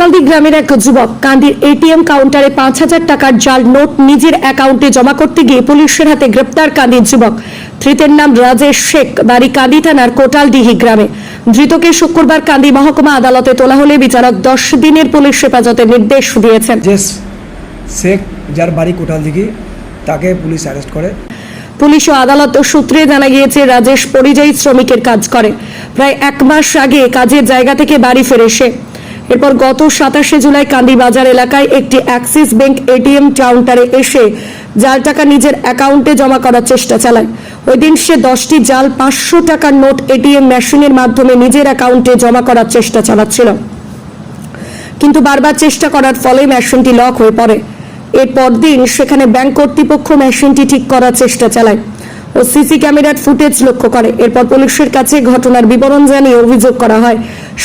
কোটালদি গ্রামের এক যুবক কান্দির এটিএম কাউন্টারে পাঁচ হাজার টাকার জাল নোট নিজের অ্যাকাউন্টে জমা করতে গিয়ে পুলিশের হাতে গ্রেপ্তার কান্দির যুবক। ধৃতের নাম রাজেশ শেখ বাড়ি কান্দি থানার কোটালডিহি গ্রামে। ধৃতকে শুক্রবার কান্দি মহকুমা আদালতে তোলা হলে বিচারক দশ দিনের পুলিশ হেফাজতের নির্দেশ দিয়েছেন। শেখ যার বাড়ি কোটাল দিঘি তাকে পুলিশ অ্যারেস্ট করে। পুলিশ ও আদালত সূত্রে জানা গিয়েছে রাজেশ পরিযায়ী শ্রমিকের কাজ করে। প্রায় এক মাস আগে কাজের জায়গা থেকে বাড়ি ফেরে সে। এরপর গত সাতাশে জুলাই কান্দি বাজার এলাকায় একটি অ্যাক্সিস ব্যাংক এটিএম কাউন্টারে এসে জাল টাকা নিজের অ্যাকাউন্টে জমা করার চেষ্টা চালায়। ওই দিন সে দশটি জাল পাঁচশো টাকার নোট এটিএম মেশিনের মাধ্যমে নিজের অ্যাকাউন্টে জমা করার চেষ্টা চালাচ্ছিল। কিন্তু বারবার চেষ্টা করার ফলে মেশিনটি লক হয়ে পড়ে। এর পরদিন সেখানে ব্যাংক কর্তৃপক্ষ মেশিনটি ঠিক করার চেষ্টা চালায়। ও সিসি ক্যামেরার ফুটেজ লক্ষ্য করে। এরপর পুলিশের কাছে ঘটনার বিবরণ জানিয়ে অভিযোগ করা হয়।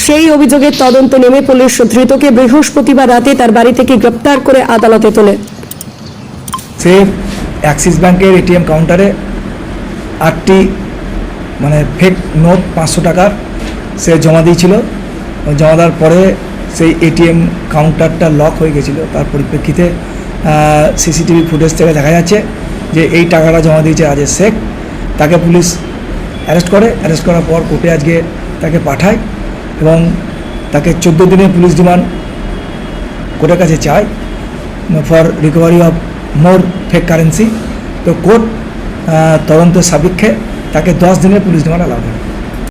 সেই অভিযোগের তদন্ত নেমে পুলিশ ধৃতকে বৃহস্পতিবার রাতে তার বাড়ি থেকে গ্রেপ্তার করে আদালতে তোলে। সে অ্যাক্সিস ব্যাংকের এটিএম কাউন্টারে আটটি মানে ফেক নোট পাঁচশো টাকার সে জমা দিয়েছিল। জমা দেওয়ার পরে সেই এটিএম কাউন্টারটা লক হয়ে গেছিল। তার পরিপ্রেক্ষিতে সিসিটিভি ফুটেজ থেকে দেখা যাচ্ছে যে এই টাকাটা জমা দিয়েছে রাজেশ শেখ, তাকে পুলিশ অ্যারেস্ট করে। অ্যারেস্ট করার পর কোর্টে আজকে তাকে পাঠায় এবং তাকে চোদ্দ দিনের পুলিশ ডিমান্ড কোর্টের কাছে চায় for recovery of more fake currency. তো কোর্ট তদন্তের সাপেক্ষে তাকে দশ দিনের পুলিশ ডিমান্ড অ্যালাউ করে।